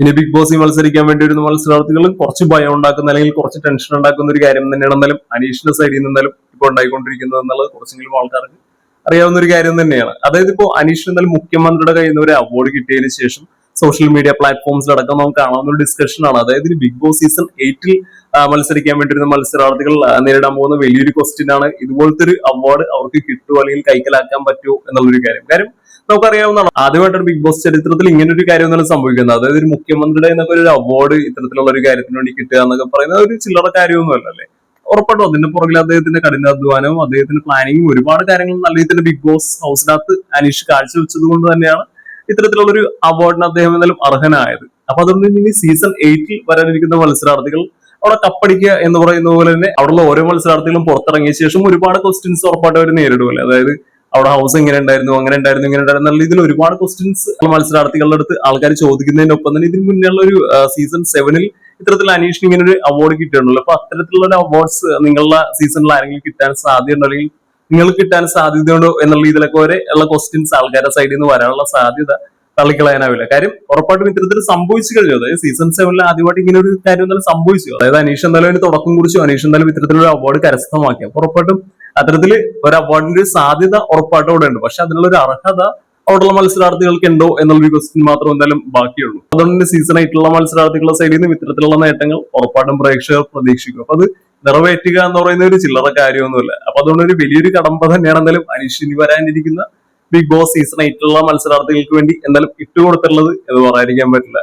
ഇനി ബിഗ് ബോസിൽ മത്സരിക്കാൻ വേണ്ടി വരുന്ന മത്സരാർത്ഥികൾ കുറച്ച് ഭയം ഉണ്ടാക്കുന്ന അല്ലെങ്കിൽ കുറച്ച് ടെൻഷൻ ഉണ്ടാക്കുന്ന ഒരു കാര്യം തന്നെയാണ് എന്നാലും അനീഷിന്റെ സൈഡിൽ നിന്നാലും ഇപ്പോൾ ഉണ്ടായിക്കൊണ്ടിരിക്കുന്നത് എന്നുള്ളത് കുറച്ചെങ്കിലും ആൾക്കാർക്ക് അറിയാവുന്ന ഒരു കാര്യം തന്നെയാണ്. അതായത് ഇപ്പോ അനീഷ് എന്നാലും മുഖ്യമന്ത്രിയുടെ കയ്യിൽ നിന്ന് ഒരു അവാർഡ് കിട്ടിയതിന് ശേഷം സോഷ്യൽ മീഡിയ പ്ലാറ്റ്ഫോംസിൽ അടക്കം നമുക്ക് കാണാവുന്ന ഒരു ഡിസ്കഷൻ ആണ്. അതായത് ബിഗ് ബോസ് സീസൺ എയ്റ്റിൽ മത്സരിക്കാൻ വേണ്ടി വരുന്ന മത്സരാർത്ഥികൾ നേരിടാൻ പോകുന്ന വലിയൊരു ക്വസ്റ്റ്യൻ ആണ്. ഇതുപോലത്തെ ഒരു അവാർഡ് അവർക്ക് കിട്ടുമോ അല്ലെങ്കിൽ കൈക്കലാക്കാൻ പറ്റുമോ എന്നുള്ളൊരു കാര്യം. കാര്യം നമുക്കറിയാവുന്നതാണ്. ആദ്യമായിട്ടാണ് ബിഗ് ബോസ് ചരിത്രത്തിൽ ഇങ്ങനെ ഒരു കാര്യം ഒന്നും സംഭവിക്കുന്നത്. അതായത് ഒരു മുഖ്യമന്ത്രിയുടെ എന്നൊക്കെ ഒരു അവാർഡ് ഇത്തരത്തിലുള്ള ഒരു കാര്യത്തിന് വേണ്ടി കിട്ടുക എന്നൊക്കെ പറയുന്നത് ഒരു ചില്ലറ കാര്യമൊന്നുമല്ല അല്ലേ ഉറപ്പായിട്ടും അതിന്റെ പുറകിൽ അദ്ദേഹത്തിന്റെ കഠിനാധ്വാനവും അദ്ദേഹത്തിന്റെ പ്ലാനിങ്ങും ഒരുപാട് കാര്യങ്ങളും നല്ല രീതിയിൽ ബിഗ് ബോസ് ഹൗസിനകത്ത് അനീഷ് കാഴ്ചവെച്ചത് കൊണ്ട് തന്നെയാണ് ഇത്തരത്തിലുള്ള ഒരു അവാർഡിന് അദ്ദേഹം എന്തായാലും അർഹനായത്. അപ്പൊ അതുകൊണ്ട് ഇനി സീസൺ എയ്റ്റിൽ വരാനിരിക്കുന്ന മത്സരാർത്ഥികൾ അവിടെ കപ്പടിക്കുക എന്ന് പറയുന്ന പോലെ തന്നെ അവിടെയുള്ള ഓരോ മത്സരാർത്ഥികളും പുറത്തിറങ്ങിയ ശേഷം ഒരുപാട് ക്വസ്റ്റ്യൻസ് ഉറപ്പായിട്ട് അവർ നേരിടുമല്ലേ അതായത് അവിടെ ഹൗസ് എങ്ങനെ ഉണ്ടായിരുന്നു അങ്ങനെ ഉണ്ടായിരുന്നു ഇങ്ങനെ ഉണ്ടായിരുന്നു ഇതിൽ ഒരുപാട് ക്വസ്റ്റ്യൻസ് മത്സരാർത്ഥികളുടെ അടുത്ത് ആൾക്കാർ ചോദിക്കുന്നതിനൊപ്പം തന്നെ ഇതിന് മുന്നേ ഒരു സീസൺ സെവനിൽ ഇത്തരത്തിൽ അനീഷിന് ഇങ്ങനെ ഒരു അവാർഡ് കിട്ടിയിട്ടുണ്ടല്ലോ. അപ്പൊ അത്തരത്തിലുള്ള അവാർഡ്സ് നിങ്ങളുടെ സീസണിൽ ആരെങ്കിലും കിട്ടാൻ സാധ്യതയുണ്ടോ? അല്ലെങ്കിൽ നിങ്ങൾക്ക് കിട്ടാൻ സാധ്യതയുണ്ടോ എന്നുള്ള ഇതിലൊക്കെ വരെ ഉള്ള ക്വസ്റ്റ്യൻസ് ആൾക്കാരുടെ സൈഡിൽ നിന്ന് വരാനുള്ള സാധ്യത തള്ളിക്കളയാനാവില്ല. കാര്യം ഉറപ്പായിട്ടും ഇത്തരത്തിൽ സംഭവിച്ചു കഴിഞ്ഞു. അതായത് സീസൺ സെവനിൽ ആദ്യമായിട്ട് ഇങ്ങനെ ഒരു കാര്യം എന്തായാലും സംഭവിച്ചു. അതായത് അനീഷ് എന്തായാലും തുടക്കം കുറിച്ചു. അനീഷ് എന്തായാലും ഇത്തരത്തിലൊരു അവാർഡ് കരസ്ഥമാക്കി. അപ്പൊ ഉറപ്പായിട്ടും അത്തരത്തിൽ ഒരു അവാർഡിന്റെ സാധ്യത ഉറപ്പായിട്ടും അവിടെ ഉണ്ട്. പക്ഷെ അതിനുള്ള ഒരു അർഹത അവിടെയുള്ള മത്സരാർത്ഥികൾക്ക് ഉണ്ടോ എന്നുള്ളൊരു ക്വസ്റ്റ്യൻ മാത്രം എന്തായാലും ബാക്കിയുള്ളൂ. അതുകൊണ്ട് സീസൺ ആയിട്ടുള്ള മത്സരാർത്ഥികളുടെ സൈഡിൽ നിന്ന് ഇത്തരത്തിലുള്ള നേട്ടങ്ങൾ ഉറപ്പായിട്ടും പ്രേക്ഷകർ പ്രതീക്ഷിക്കും. അപ്പൊ അത് നിറവേറ്റുക എന്ന് പറയുന്ന ഒരു ചില്ലറ കാര്യമൊന്നുമില്ല. അപ്പൊ അതുകൊണ്ട് ഒരു വലിയൊരു കടമ്പ തന്നെയാണ് എന്തായാലും അനീഷ് വരാനിരിക്കുന്ന ബിഗ് ബോസ് സീസൺ ആയിട്ടുള്ള മത്സരാർത്ഥികൾക്ക് വേണ്ടി എന്തായാലും ഇട്ടുകൊടുത്തിട്ടുള്ളത് എന്ന് പറയാതിരിക്കാൻ പറ്റില്ല.